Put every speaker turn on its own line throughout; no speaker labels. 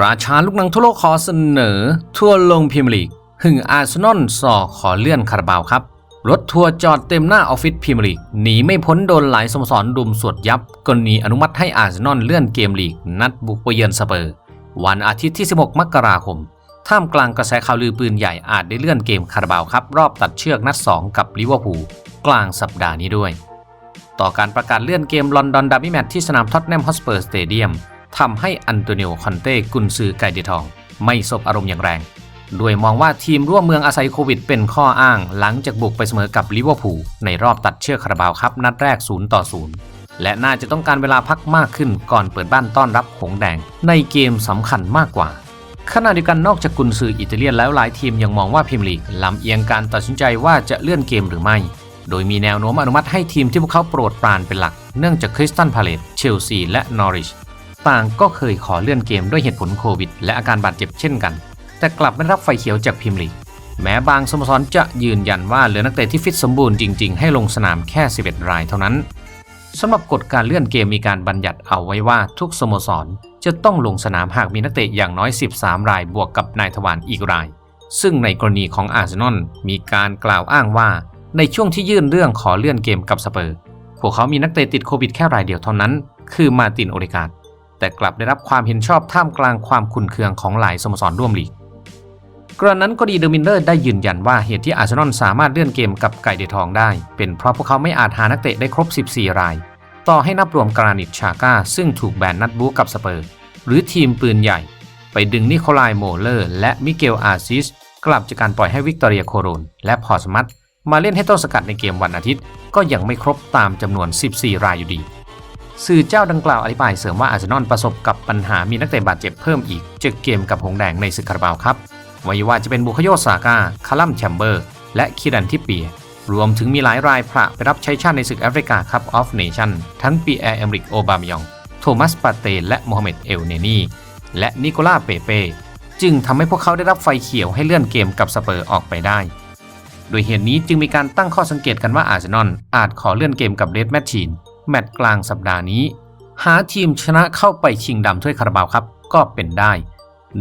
ราชาลูกหนังทั่วโลกขอเสนอ ทัวร์ลงพรีเมียร์ลีก หึงอาร์เซนอลสอขอเลื่อนคาราบาวครับ รถทัวร์จอดเต็มหน้าออฟฟิศพรีเมียร์ลีก หนีไม่พ้นโดนหลายสโมสรรุมสวดยับกรณีอนุมัติให้อาร์เซนอลเลื่อนเกมลีก นัดบุกไปเยือนสเปอร์ วันอาทิตย์ที่ 16 มกราคม ท่ามกลางกระแสข่าวลือปืนใหญ่อาจได้เลื่อนเกมคาราบาวครับรอบตัดเชือกนัด 2 กับลิเวอร์พูลกลางสัปดาห์นี้ด้วย ต่อการประกาศเลื่อนเกมลอนดอนดาร์บี้แมตช์ที่สนามท็อตแนมฮอสเปอร์สเตเดียม ทำให้อันโตนิโอคอนเต้กุนซือไก่เดทอง ไม่สบอารมณ์อย่างแรง ด้วยมองว่าทีมร่วมเมืองอาศัยโควิดเป็นข้ออ้าง หลังจากบุกไปเสมอกับลิเวอร์พูลในรอบตัดเชือกคาราบาวครับนัดแรก 0 ต่อ 0 และน่าจะต้องการเวลาพักมากขึ้นก่อนเปิดบ้านต้อนรับหงส์แดง ในเกมสำคัญมากกว่าขณะเดียวกันนอกจากกุนซืออิตาเลียนแล้วหลายทีมยังมองว่าพรีเมียร์ลีกลำเอียงการตัดสินใจว่าจะเลื่อนเกมหรือไม่ โดยมีแนวโน้มอนุมัติให้ทีมที่พวกเขาโปรดปรานเป็นหลัก เนื่องจากคริสตันพาเลตเชลซีและนอริช ต่างก็เคยขอเลื่อนเกมด้วยเหตุผลโควิด และอาการบาดเจ็บเช่นกัน แต่กลับไม่รับไฟเขียวจากพรีเมียร์ลีกแม้บางสโมสรจะยืนยันว่าเหลือนักเตะที่ฟิตสมบูรณ์จริง ๆ ให้ลงสนามแค่ 11 รายเท่านั้นสำหรับกฎการเลื่อนเกมมีการบัญญัติเอาไว้ว่าทุกสโมสรจะต้องลงสนามหากมีนักเตะอย่างน้อย 13 รายบวกกับนายทวารอีกราย ซึ่งในกรณีของอาร์เซนอลมีการกล่าวอ้างว่า ในช่วงที่ยื่นเรื่องขอเลื่อนเกมกับสเปอร์ พวกเขามีนักเตะติดโควิดแค่รายเดียวเท่านั้น คือมาตินโอเดการ์ด แต่กลับได้รับความเห็นชอบท่ามกลางความขุ่นเคืองของหลายสโมสรร่วมลีกกระนั้นก็ดีเดอร์มินเลอร์ได้ยืนยันว่าเหตุที่อาร์เซนอลสามารถเลื่อนเกมกับไก่เดทองได้ เป็นเพราะพวกเขาไม่อาจหานักเตะได้ครบ 14 ราย ต่อให้นับรวมกรานิตชาก้าซึ่งถูกแบนนัดบูกับสเปอร์ หรือทีมปืนใหญ่ ไปดึงนิโคลายโมเลอร์และมิเกลอาร์ซิสกลับจากการปล่อยให้วิกตอเรียโคโรนและพอสมัตมาเล่นให้ต้นสกัดในเกมวันอาทิตย์ ก็ยังไม่ครบตามจำนวน 14 รายอยู่ดี สื่อเจ้าดังกล่าวอธิบายเสริมว่าอาร์เซนอลประสบกับปัญหามีนักเตะบาดเจ็บเพิ่มอีกจากเกมกับหงแดงในศึกคาราบาวครับไม่ว่าจะเป็นบุคโยซาก้าคาลัมแชมเบอร์ และคิรันทิปเปีย รวมถึงมีหลายรายพระไปรับใช้ชาติในศึกแอฟริกาคัพออฟเนชั่นทั้งปีแอร์เอมริกโอบามยอง โทมัสปาเตและโมฮัมเหม็ดเอลเนนีและนิโคล่าเปเป้จึงทำให้พวกเขาได้รับไฟเขียวให้เลื่อนเกมกับสเปอร์ออกไปได้ โดยเหตุนี้จึงมีการตั้งข้อสังเกตกันว่าอาร์เซนอลอาจขอเลื่อนเกมกับเรดแมชชีน แมตช์กลางสัปดาห์นี้ หาทีมชนะเข้าไปชิงดำถ้วยคาราบาวครับ ก็เป็นได้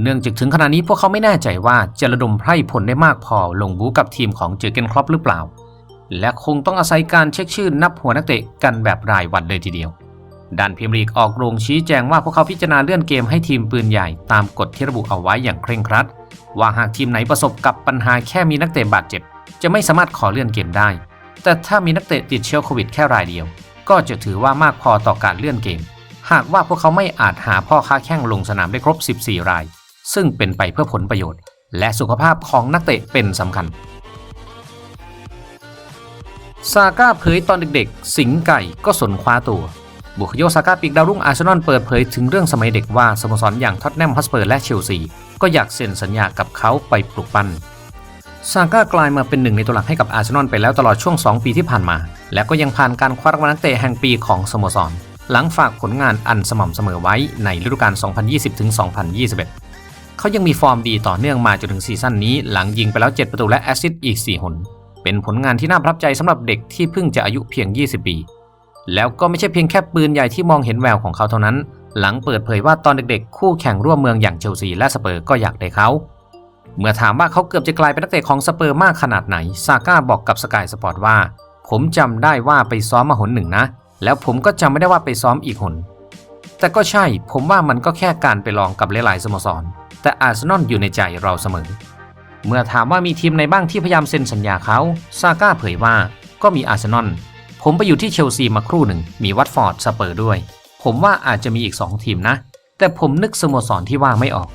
เนื่องจากถึงขณะนี้พวกเขาไม่แน่ใจว่าจะระดมไพร่ผลได้มากพอลงบูกับทีมของเจอเกนครอปหรือเปล่า และคงต้องอาศัยการเช็คชื่อนับหัวนักเตะกันแบบรายวันเลยทีเดียวด้านพรีเมียร์ลีกออกโรงชี้แจงว่าพวกเขาพิจารณาเลื่อนเกมให้ทีมปืนใหญ่ตามกฎที่ระบุเอาไว้อย่างเคร่งครัด ว่าหากทีมไหนประสบกับปัญหาแค่มีนักเตะบาดเจ็บ จะไม่สามารถขอเลื่อนเกมได้ แต่ถ้ามีนักเตะติดเชื้อโควิดแค่รายเดียว ก็จะถือว่ามากพอต่อการเลื่อนเกม หากว่าพวกเขาไม่อาจหาพ่อค้าแข้งลงสนามได้ครบ 14 ราย ซึ่งเป็นไปเพื่อผลประโยชน์ และสุขภาพของนักเตะเป็นสำคัญ ซาก้าเผยตอนเด็กๆ สิงไก่ก็สนคว้าตัวบุคโยซาก้าปีกดาวรุ่งอาร์เซนอลเปิดเผยถึงเรื่องสมัยเด็กว่าสโมสรอย่างท็อตแนมฮอสเปอร์และเชลซีก็อยากเซ็นสัญญากับเขาไปปลุกปั้น ซาก้ากลายมาเป็นหนึ่งในตัวหลักให้กับอาร์เซนอลไปแล้วตลอดช่วง 2 ปีที่ผ่านมา และก็ยังผ่านการคว้ารางวัลนักเตะแห่งปีของสโมสร หลังฝากผลงานอันสม่ำเสมอไว้ในฤดูกาล 2020-2021 เขายังมีฟอร์มดีต่อเนื่องมาจนถึงซีซั่นนี้ หลังยิงไปแล้ว 7 ประตูและแอสซิสต์อีก 4 หน เป็นผลงานที่น่าประทับใจสำหรับเด็กที่เพิ่งจะอายุเพียง 20 ปี แล้วก็ไม่ใช่เพียงแค่ปืนใหญ่ที่มองเห็นแววของเขาเท่านั้น หลังเปิดเผยว่าตอนเด็กๆ คู่แข่งร่วมเมืองอย่างเชลซีและสเปอร์ก็อยากได้เขา เมื่อถามว่าเขาเกือบจะกลายเป็นนักเตะของสเปอร์มากขนาดไหน ซาก้าบอกกับสกายสปอร์ตว่า ผมจำได้ว่าไปซ้อมมาหนหนึ่งนะ แล้วผมก็จำไม่ได้ว่าไปซ้อมอีกหน แต่ก็ใช่ ผมว่ามันก็แค่การไปลองกับหลายๆสโมสร แต่อาร์เซนอลอยู่ในใจเราเสมอ เมื่อถามว่ามีทีมในบ้างที่พยายามเซ็นสัญญาเขาซาก้าเผยว่า ก็มีอาร์เซนอล ผมไปอยู่ที่เชลซีมาครู่หนึ่ง มีวัตฟอร์ดสเปอร์ด้วย ผมว่าอาจจะมีอีก2ทีมนะ แต่ผมนึกสโมสรที่ว่าไม่ออก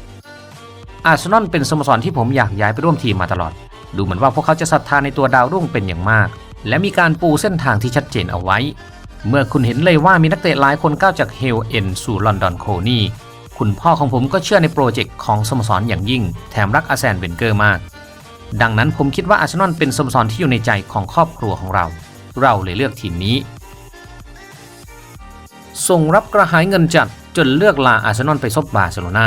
อาร์เซนอลเป็นสโมสรที่ผมอยากย้ายไปร่วมทีมมาตลอด ดูเหมือนว่าพวกเขาจะศรัทธาในตัวดาวรุ่งเป็นอย่างมาก และมีการปูเส้นทางที่ชัดเจนเอาไว้ เมื่อคุณเห็นเลยว่ามีนักเตะหลายคนก้าวจากเฮลเอ็นสู่ลอนดอนโคนี่คุณพ่อของผมก็เชื่อในโปรเจกต์ของสโมสรอย่างยิ่ง แถมรักอาร์แซนเวนเกอร์มาก ดังนั้นผมคิดว่าอาร์เซนอลเป็นสโมสรที่อยู่ในใจของครอบครัวของเรา เราเลยเลือกทีมนี้ ส่งรับกระหายเงินจัดจนเลือกลาอาร์เซนอลไปซบบาร์เซโลนา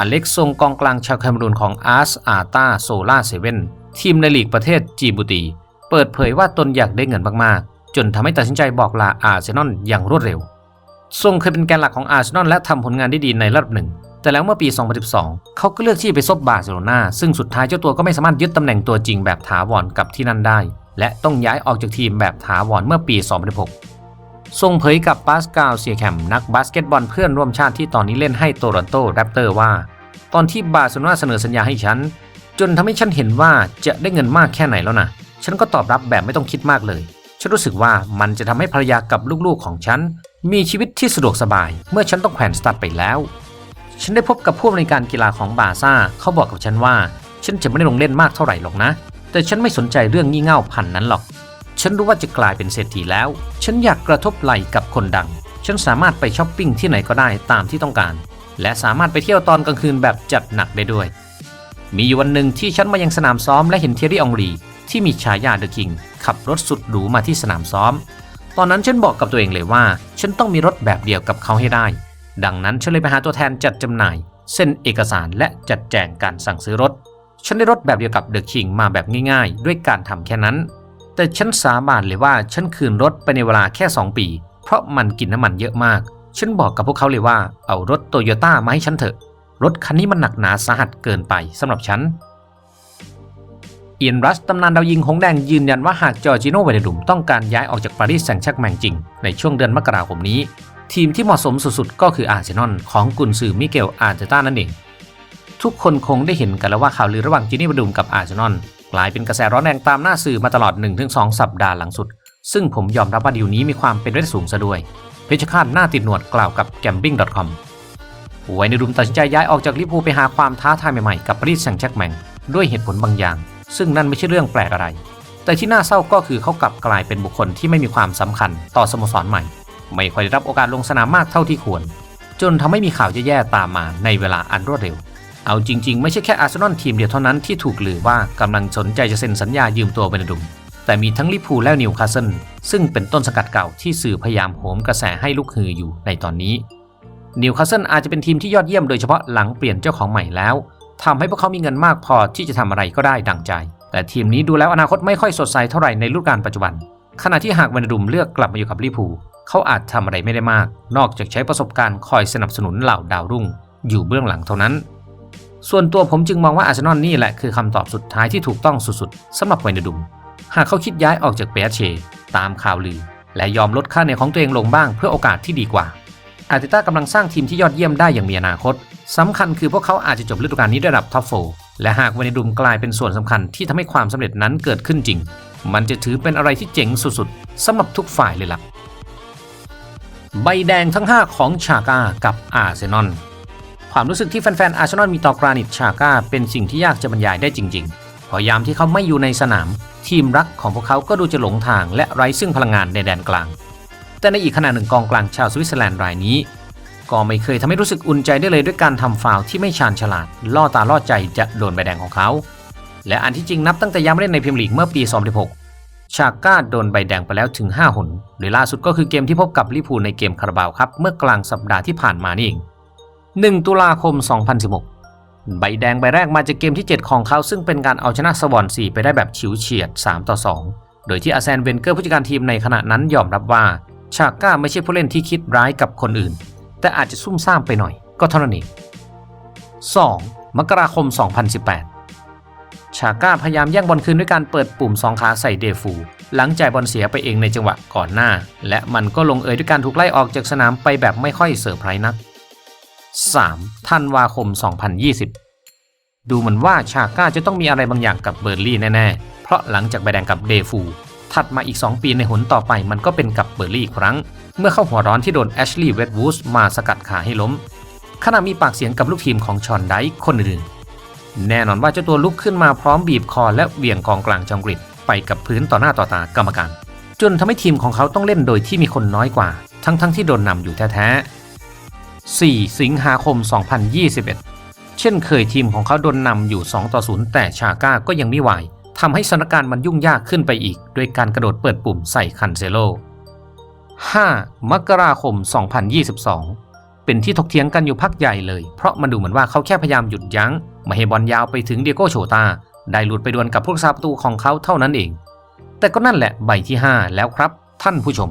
อเล็กซ์ทรงกองกลางชาวแคมรูนของอาร์สอาตาโซล่าเซเว่นทีมในลีกประเทศจีบูตี เปิดเผยว่าตนอยากได้เงินมากๆ จนทำให้ตัดสินใจบอกลาอาร์เซนอลอย่างรวดเร็ว ทรงเคยเป็นแกนหลักของอาร์เซนอลและทำผลงานได้ดีในระดับหนึ่ง แต่แล้วเมื่อปี 2012 เขาก็เลือกที่ไปซบบาร์เซโลนาซึ่งสุดท้ายเจ้าตัวก็ไม่สามารถยึดตำแหน่งตัวจริงแบบถาวรกับที่นั่นได้ และต้องย้ายออกจากทีมแบบถาวรเมื่อปี 2016 ทรงเผยกับปาสกาลเซียแคมนักบาสเกตบอลเพื่อนร่วมชาติที่ตอนนี้เล่นให้โตรอนโตแรปเตอร์ว่า ตอนที่บาร์เซโลนาเสนอสัญญาให้ฉัน จนทำให้ฉันเห็นว่าจะได้เงินมากแค่ไหนแล้วนะฉันก็ตอบรับแบบไม่ต้องคิดมากเลย ฉันรู้สึกว่ามันจะทำให้ภรรยากับลูกๆของฉัน มีชีวิตที่สะดวกสบาย เมื่อฉันต้องแขวนสตัดไปแล้ว ฉันได้พบกับผู้อำนวยการกีฬาของบาซ่าเขาบอกกับฉันว่า ฉันจะไม่ได้ลงเล่นมากเท่าไหร่หรอกนะ แต่ฉันไม่สนใจเรื่องงี่เง่าพันนั้นหรอก ฉันรู้ว่าจะกลายเป็นเศรษฐีแล้ว ฉันอยากกระทบไหล่กับคนดัง ฉันสามารถไปช้อปปิ้งที่ไหนก็ได้ตามที่ต้องการ และสามารถไปเที่ยวตอนกลางคืนแบบจัดหนักได้ด้วย มีอยู่วันหนึ่งที่ฉันมายังสนามซ้อมและเห็นเทยรี่อองรีที่มีฉายาเดอะคิงขับรถสุดหรูมาที่สนามซ้อม ตอนนั้นฉันบอกกับตัวเองเลยว่า ฉันต้องมีรถแบบเดียวกับเขาให้ได้ ดังนั้นฉันเลยไปหาตัวแทนจัดจำหน่าย เส้นเอกสารและจัดแจงการสั่งซื้อรถ ฉันได้รถแบบเดียวกับเดอะคิงมาแบบง่าย ๆ ด้วยการทำแค่นั้น แต่ฉันสาบานเลยว่าฉันคืนรถไปในเวลาแค่ 2 ปี เพราะมันกินน้ำมันเยอะมาก ฉันบอกกับพวกเขาเลยว่าเอารถโตโยต้ามาให้ฉันเถอะ รถคันนี้มันหนักหนาสาหัสเกินไปสำหรับฉันเอียนรัสตำนานดาวยิงหงแดงยืนยันว่าหากจอร์จิโนเวเดดุมต้องการย้ายออกจากปารีสแซงต์แชร์กแมงจริง ในช่วงเดือนมกราคมนี้ ทีมที่เหมาะสมสุดๆ ก็คืออาร์เซนอลของกุนซือมิเกลอาร์เตต้านั่นเอง ทุกคนคงได้เห็นกันแล้วว่าข่าวลือระหว่างจินี่เวเดดุมกับอาร์เซนอล กลายเป็นกระแสร้อนแรงตามหน้าสื่อมาตลอด 1-2 สัปดาห์หลังสุด ซึ่งผมยอมรับว่าดีลนี้มีความเป็นไปได้สูงซะด้วย เพชรฆาตหน้าติดหนวดกล่าวกับ gambling.com ไวในดุมตัดสินใจย้ายออกจากลิเวอร์พูลไปหาความท้าทายใหม่ๆ กับปารีสแซงต์แชร์กแมงด้วยเหตุผลบางอย่าง ซึ่งนั่นไม่ใช่เรื่องแปลกอะไร แต่ที่น่าเศร้าก็คือเขากลับกลายเป็นบุคคลที่ไม่มีความสำคัญต่อสโมสรใหม่ ไม่ค่อยได้รับโอกาสลงสนามมากเท่าที่ควร จนทำให้มีข่าวแย่ๆตามมาในเวลาอันรวดเร็ว เอาจริง ๆ ไม่ใช่แค่อาร์เซนอลทีมเดียวเท่านั้นที่ถูกลือว่ากำลังสนใจจะเซ็นสัญญายืมตัวเบนดุม แต่มีทั้งลิพูและนิวคาสเซิลซึ่งเป็นต้นสังกัดเก่าที่สื่อพยายามโหมกระแสให้ลุกฮืออยู่ในตอนนี้นิวคาสเซิลอาจจะเป็นทีมที่ยอดเยี่ยมโดยเฉพาะหลังเปลี่ยนเจ้าของใหม่แล้วทำให้พวกเขามีเงินมากพอที่จะทำอะไรก็ได้ดังใจ แต่ทีมนี้ดูแล้วอนาคตไม่ค่อยสดใสเท่าไหร่ในฤดูกาลปัจจุบัน ขณะที่หากเวนดุมเลือกกลับมาอยู่กับลิพูเขาอาจทำอะไรไม่ได้มาก นอกจากใช้ประสบการณ์คอยสนับสนุนเหล่าดาวรุ่ง อยู่เบื้องหลังเท่านั้น ส่วนตัวผมจึงมองว่าอาร์เซนอลนี่แหละคือคำตอบสุดท้ายที่ถูกต้องสุดๆสำหรับเวนดุม หากเขาคิดย้ายออกจากเปียเช ตามข่าวลือ และยอมลดค่าเหนื่อยของตัวเองลงบ้างเพื่อโอกาสที่ดีกว่า อาร์เตต้ากำลังสร้างทีมที่ยอดเยี่ยมได้อย่างมีอนาคตสำคัญคือพวกเขาอาจจะจบฤดูกาลนี้ได้ระดับท็อปโฟและหากเวนิดุมกลายเป็นส่วนสำคัญที่ทำให้ความสำเร็จนั้นเกิดขึ้นจริง มันจะถือเป็นอะไรที่เจ๋งสุดๆสำหรับทุกฝ่ายเลยล่ะใบแดงทั้ง 5 ของชาก้ากับอาร์เซนอล ความรู้สึกที่แฟนๆอาร์เซนอลมีต่อกรานิตชาก้าเป็นสิ่งที่ยากจะบรรยายได้จริงๆ พอยามที่เขาไม่อยู่ในสนาม ทีมรักของพวกเขาก็ดูจะหลงทางและไร้ซึ่งพลังงานในแดนกลาง แต่ในอีกขณะหนึ่งกองกลางชาวสวิตเซอร์แลนด์รายนี้ ก็ไม่เคยทำให้รู้สึกอุ่นใจได้เลยด้วยการทำฟาวที่ไม่ชาญฉลาด ล่อตาล่อใจจะโดนใบแดงของเขา และอันที่จริงนับตั้งแต่ย้ำเล่นในพรีเมียร์ลีกเมื่อปี 2016 ชาก้าโดนใบแดงไปแล้วถึง5หนโดยล่าสุดก็คือเกมที่พบกับลิพูในเกมคาราบาวครับเมื่อกลางสัปดาห์ที่ผ่านมานี่เอง 1 ตุลาคม 2016 ใบแดงใบแรกมาจากเกมที่ 7 ของเขาซึ่งเป็นการเอาชนะสวอนซีไปได้แบบฉิวเฉียด 3 ต่อ 2 โดยที่อาแซนเวนเกอร์ผู้จัดการทีมในขณะนั้นยอมรับว่า ชาก้าไม่ใช่ผู้เล่นที่คิดร้ายกับคนอื่น แต่อาจจะซุ่มซ่ามไปหน่อยก็เท่านั้นเอง 2. มกราคม 2018 ชาก้าพยายามแย่งบอลคืนด้วยการเปิดปุ่มสองขาใส่เดฟู หลังจ่ายบอลเสียไปเองในจังหวะก่อนหน้า และมันก็ลงเอยด้วยการถูกไล่ออกจากสนามไปแบบไม่ค่อยเซอร์ไพรส์นัก 3. ธันวาคม 2020 ดูเหมือนว่าชาก้าจะต้องมีอะไรบางอย่างกับเบอร์ลี่แน่ๆ เพราะหลังจากใบแดงกับเดฟู ถัดมาอีก 2 ปีในหนต่อไปมันก็เป็นกับเบอร์ลี่อีกครั้ง เมื่อเข้าหัวร้อนที่โดนแอชลีย์เวดวูสมาสกัดขาให้ล้ม ขณะมีปากเสียงกับลูกทีมของชอนไดค์คนอื่นแน่นอนว่าเจ้าตัวลุกขึ้นมาพร้อมบีบคอและเหวี่ยงกองกลางจองกริดไปกับพื้นต่อหน้าต่อตากรรมการ จนทำให้ทีมของเขาต้องเล่นโดยที่มีคนน้อยกว่า ทั้งๆทที่โดนนำอยู่แท้ๆ 4 สิงหาคม 2021 เช่นเคยทีมของเขาโดนนำอยู่ 2 ต่อ 0 แต่ชาก้าก็ยังไม่ไหวทำให้สถานการณ์มันยุ่งยากขึ้นไปอีกด้วยการกระโดดเปิดปุ่มใส่คันเซโล 5. มกราคม 2022 เป็นที่ถกเถียงกันอยู่พักใหญ่เลย เพราะมันดูเหมือนว่าเขาแค่พยายามหยุดยัง้งม่ให้บอลยาวไปถึงเดียโกโชตา ได้หลุดไปดวลกับผู้รักษาประตูของเขาเท่านั้นเอง แต่ก็นั่นแหละใบที่ 5 แล้วครับท่านผู้ชม